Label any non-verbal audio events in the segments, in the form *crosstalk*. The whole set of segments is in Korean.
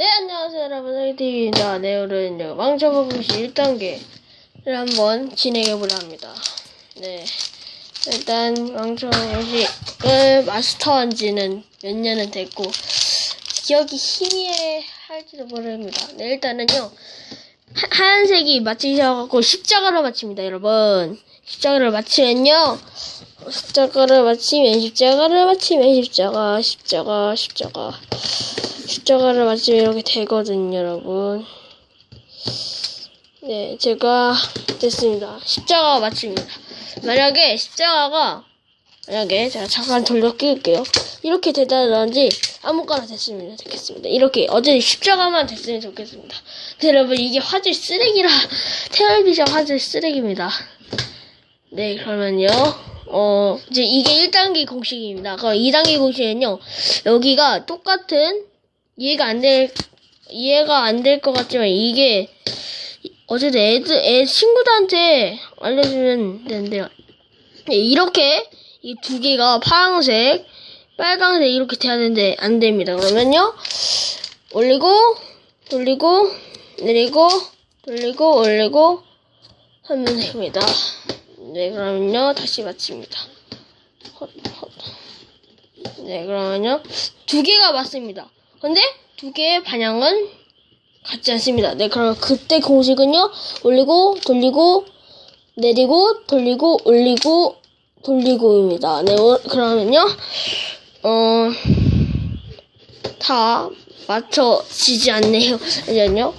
네, 안녕하세요, 여러분. 화이팅입니다. 네, 오늘은 왕자버블시 1단계를 한번 진행해보려 합니다. 네. 일단, 왕자버블시를 마스터한 지는 몇 년은 됐고, 기억이 희미할지도 모릅니다. 네, 일단은요, 하, 하얀색이 맞추셔갖고 십자가를 맞춥니다, 여러분. 십자가를 맞추면요, 십자가를 맞추면 십자가를 맞추면 십자가, 십자가, 십자가. 십자가를 맞추면 이렇게 되거든요, 여러분. 네, 제가 됐습니다. 십자가 맞춥니다. 만약에 십자가가 만약에 제가 잠깐 돌려 끼울게요. 이렇게 되다든지 아무거나 됐으면 좋겠습니다. 이렇게 어제 십자가만 됐으면 좋겠습니다. 근데 여러분 이게 화질 쓰레기라 *laughs* 텔레비전 화질 쓰레기입니다. 네, 그러면요. 어, 이제 이게 1단계 공식입니다. 그럼 2단계 공식은요. 여기가 똑같은 이해가 안 될, 이해가 안 될 것 같지만 이게 어제도 애들, 애 친구들한테 알려주면 되는데요. 네, 이렇게 이 두 개가 파란색, 빨강색 이렇게 돼야 되는데 안 됩니다. 그러면요. 올리고, 돌리고, 내리고, 돌리고, 올리고 하면 됩니다. 네, 그러면요. 다시 헛. 네, 그러면요. 두 개가 맞습니다. 근데 두 개의 반향은 같지 않습니다. 네, 그럼 그때 공식은요. 올리고, 돌리고, 내리고, 돌리고, 올리고, 돌리고입니다. 네, 오, 그러면요. 어, 다 맞춰지지 않네요. *laughs* 아니요.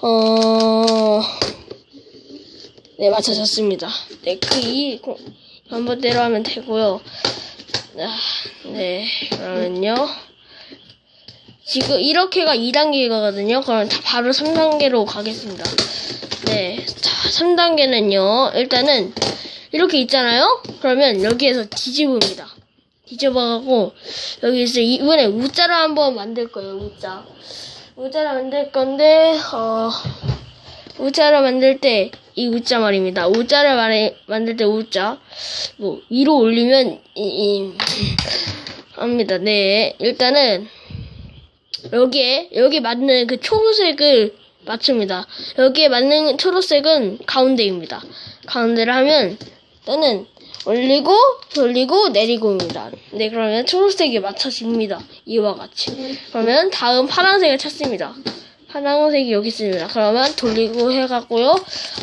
어, 네, 맞춰졌습니다. 네, 그이 반복대로 하면 되고요. 아, 네, 그러면요. 지금 이렇게가 2단계거든요. 그럼 다 바로 3단계로 가겠습니다. 네, 자, 3단계는요. 일단은 이렇게 있잖아요. 그러면 여기에서 뒤집습니다. 뒤집어가고 여기서 이번에 우자를 한번 만들 거예요. 우자. 우자를 만들 건데 어 우자를 만들 때 이 우자 말입니다. 우자를 말해, 만들 때 우자 뭐 위로 올리면 이, 이 *laughs* 합니다. 네, 일단은 여기에 여기 맞는 그 초록색을 맞춥니다. 여기에 맞는 초록색은 가운데입니다. 가운데를 하면 또는 올리고 돌리고 내리고입니다. 네 그러면 초록색이 맞춰집니다. 이와 같이. 그러면 다음 파란색을 찾습니다. 파란색이 여기 있습니다. 그러면 돌리고 해갖고요.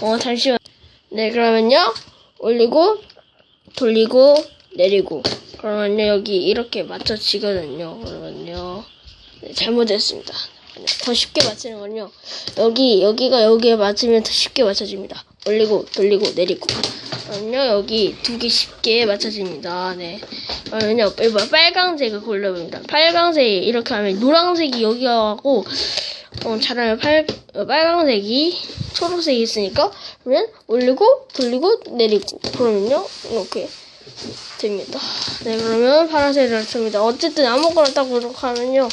어 잠시만. 네 그러면요 올리고 돌리고 내리고 그러면요 여기 이렇게 맞춰지거든요. 그러면요. 네, 잘못했습니다. 더 쉽게 맞추는 건요. 여기, 여기가 여기에 맞으면 더 쉽게 맞춰집니다. 올리고, 돌리고, 내리고. 그럼요, 여기 두 개 쉽게 맞춰집니다. 네. 그러면요, 빨강색을 골라봅니다. 빨강색이 이렇게 하면 노란색이 여기 가고, 어, 잘하면 빨, 어, 빨강색이 초록색이 있으니까, 그러면 올리고, 돌리고, 내리고. 그러면요, 이렇게. 됩니다. 네, 그러면 파란색을 맞춥니다. 어쨌든 아무거나 딱 그렇게하면요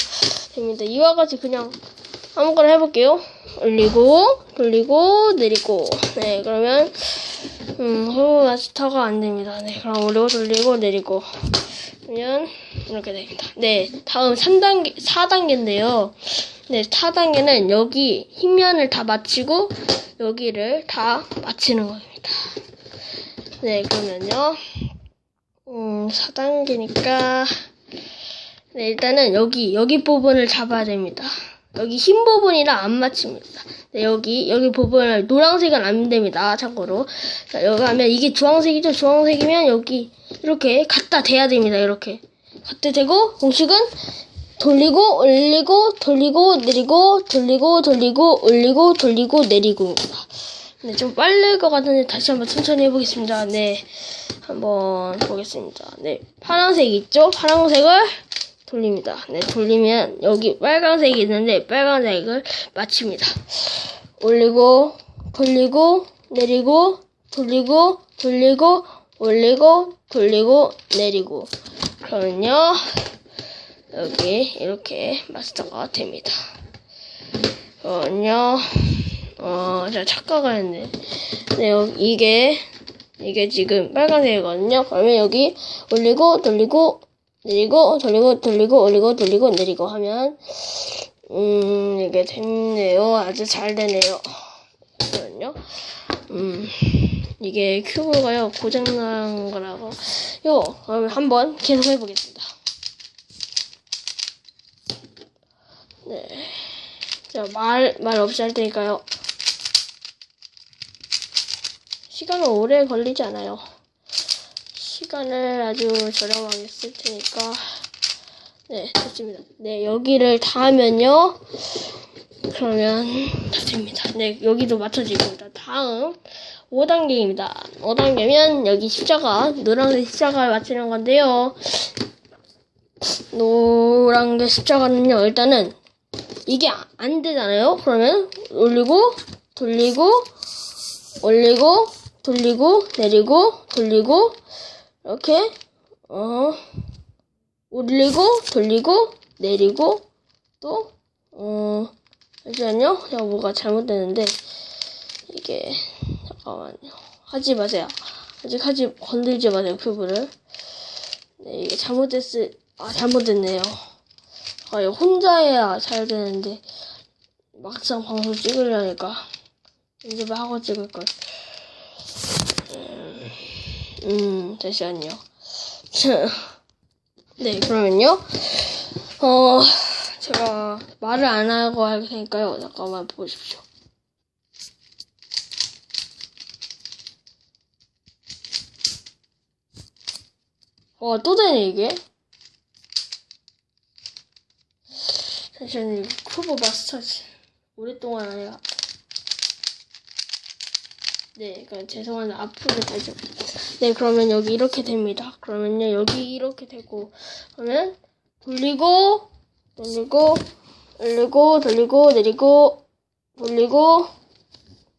됩니다. 이와 같이 그냥 아무거나 해볼게요. 올리고, 돌리고, 내리고. 네, 그러면, 음, 호흡 마스터가 안 됩니다. 네, 그럼 올리고, 돌리고, 내리고. 그러면, 이렇게 됩니다. 네, 다음 3단계, 4단계인데요. 네, 4단계는 여기 흰면을 다 맞추고, 여기를 다 맞추는 겁니다. 네, 그러면요. 음, 4단계니까. 네, 일단은 여기, 여기 부분을 잡아야 됩니다. 여기 흰 부분이랑 안 맞춥니다. 네, 여기, 여기 부분을 노란색은 안 됩니다. 참고로. 자, 여기 하면 이게 주황색이죠? 주황색이면 여기 이렇게 갖다 대야 됩니다. 이렇게. 갖다 대고, 공식은 돌리고, 올리고, 돌리고, 내리고, 돌리고, 돌리고, 올리고, 돌리고, 내리고입니다. 네, 좀 빠를 것 같은데 다시 한번 천천히 해보겠습니다. 네, 한번 보겠습니다. 네, 파란색 있죠? 파란색을 돌립니다. 네, 돌리면 여기 빨간색이 있는데 빨간색을 맞춥니다. 올리고, 돌리고, 내리고, 돌리고, 돌리고, 올리고, 돌리고, 내리고. 그러면요, 여기 이렇게 마스터가 됩니다. 그러면요, 어, 제가 착각을 했네. 네, 이게, 이게 지금 빨간색이거든요. 그러면 여기 올리고, 돌리고, 내리고, 돌리고, 돌리고, 올리고, 돌리고, 내리고 하면, 음, 이게 됐네요. 아주 잘 되네요. 잠깐만요. 음, 이게 큐브가요, 고장난 거라고. 요, 그럼 한번 계속 해보겠습니다. 네. 자, 말, 말 없이 할 테니까요. 시간은 오래 걸리지 않아요. 시간을 아주 저렴하게 쓸 테니까. 네, 됐습니다. 네, 여기를 다 하면요. 그러면 다 됩니다. 네, 여기도 맞춰지고입니다. 다음 5단계입니다. 5단계면 여기 십자가, 노란색 십자가를 맞추는 건데요. 노란색 십자가는요, 일단은 이게 아- 안 되잖아요. 그러면 올리고, 돌리고, 올리고, 돌리고, 내리고, 돌리고, 이렇게, 어, 올리고, 돌리고, 내리고, 또, 어, 잠시만요. 제가 뭐가 잘못됐는데, 이게, 잠깐만요. 하지 마세요. 아직 하지, 건들지 마세요, 큐브를. 네, 이게 잘못됐을, 아, 잘못됐네요. 아, 이거 혼자 해야 잘 되는데, 막상 방송 찍으려니까, 연습을 하고 찍을 걸. 음, 음, 잠시만요. *laughs* 네, 그러면요. 어, 제가 말을 안 하고 할 테니까요. 잠깐만 보십시오. 와, 또 되네, 이게. 잠시만요. 쿠버 마스터지. 오랫동안 아니라. 네, 그러니까 죄송한데 앞으로 다시. 네, 그러면 여기 이렇게 됩니다. 그러면요, 여기 이렇게 되고, 그러면 돌리고, 돌리고, 올리고, 돌리고, 내리고, 돌리고,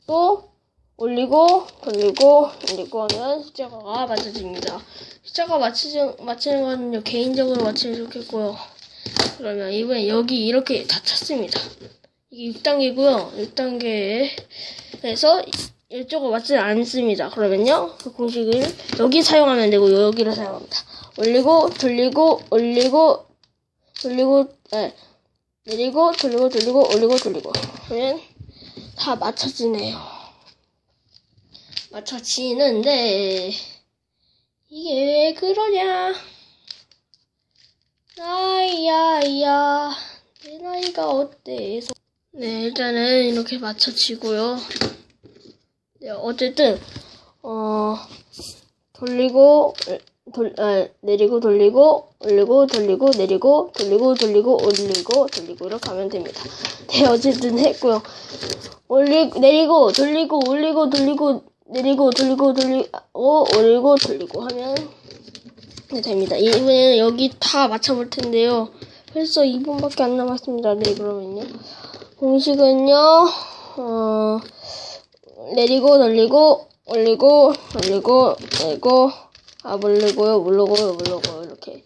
또 올리고, 돌리고, 올리고 하면 십자가가 맞춰집니다. 십자가 맞추는, 맞추는 거는요, 개인적으로 맞추면 좋겠고요. 그러면 이번에 여기 이렇게 다 찼습니다. 이게 6단계고요. 6단계에서 이쪽을 맞지 않습니다. 그러면요, 그 공식을 여기 사용하면 되고 여기를 사용합니다. 올리고, 돌리고, 올리고, 돌리고, 네, 내리고, 돌리고, 돌리고, 올리고, 돌리고. 그러면 다 맞춰지네요. 맞춰지는데 이게 왜 그러냐? 나이야야 내 나이가 어때서? 네 일단은 이렇게 맞춰지고요. 네 어쨌든 어 돌리고 돌 아, 내리고 돌리고 올리고 돌리고 내리고 돌리고 돌리고 올리고 돌리고 이렇게 하면 됩니다. *laughs* 네 어쨌든 했고요. 올리 내리고 돌리고 올리고 돌리고 내리고 돌리고 돌리고 올리고 돌리고 하면 네, 됩니다. 이번에는 여기 다 맞춰볼 텐데요. 벌써 2분밖에 안 남았습니다. 네 그러면요. 공식은요. 어, 내리고 돌리고 올리고 올리고 내리고 아 물르고요 물르고요 물르고요 이렇게.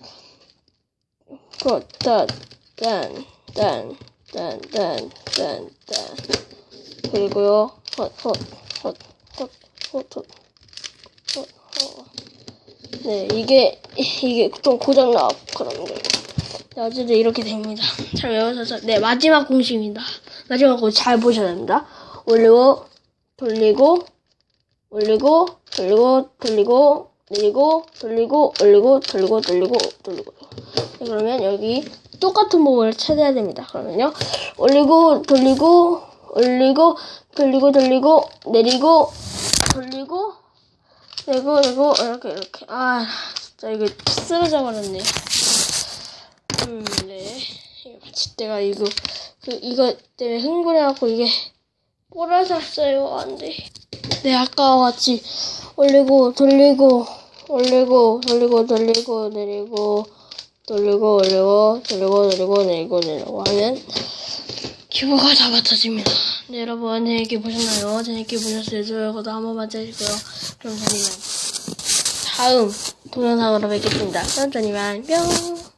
콧단단단단단단단 그리고요 헛헛헛헛헛헛헛 네 이게 이게 좀 고장나 그런 게. 네, 어쨌든 이렇게 됩니다. 잘 외우셔서 네 마지막 공식입니다. 마지막 공식 잘 보셔야 됩니다. 올리고 돌리고 올리고 돌리고 돌리고 내리고 돌리고 올리고 돌리고 돌리고 돌리고. 네, 그러면 여기 똑같은 부분을 찾아야 됩니다. 그러면요. 올리고 돌리고 올리고 돌리고 돌리고 내리고 돌리고 내고 내고 이렇게 이렇게. 아 진짜 이거 쓰러져 버렸네. 음네. 이거 마칠 때가 이거 그 이거 때문에 흥분해갖고 이게 꼬라졌어요 안 돼 네 아까와 같이 올리고 돌리고 올리고 돌리고 돌리고 내리고 돌리고 올리고 돌리고 돌리고 내리고 내리고 하면 큐브가 다 맞춰집니다. 네 여러분 재밌게 보셨나요? 재밌게 보셨어요? 좋아요도 한 번만 해주시고요. 그럼 저는 다음 동영상으로 뵙겠습니다. 그럼 저는 뿅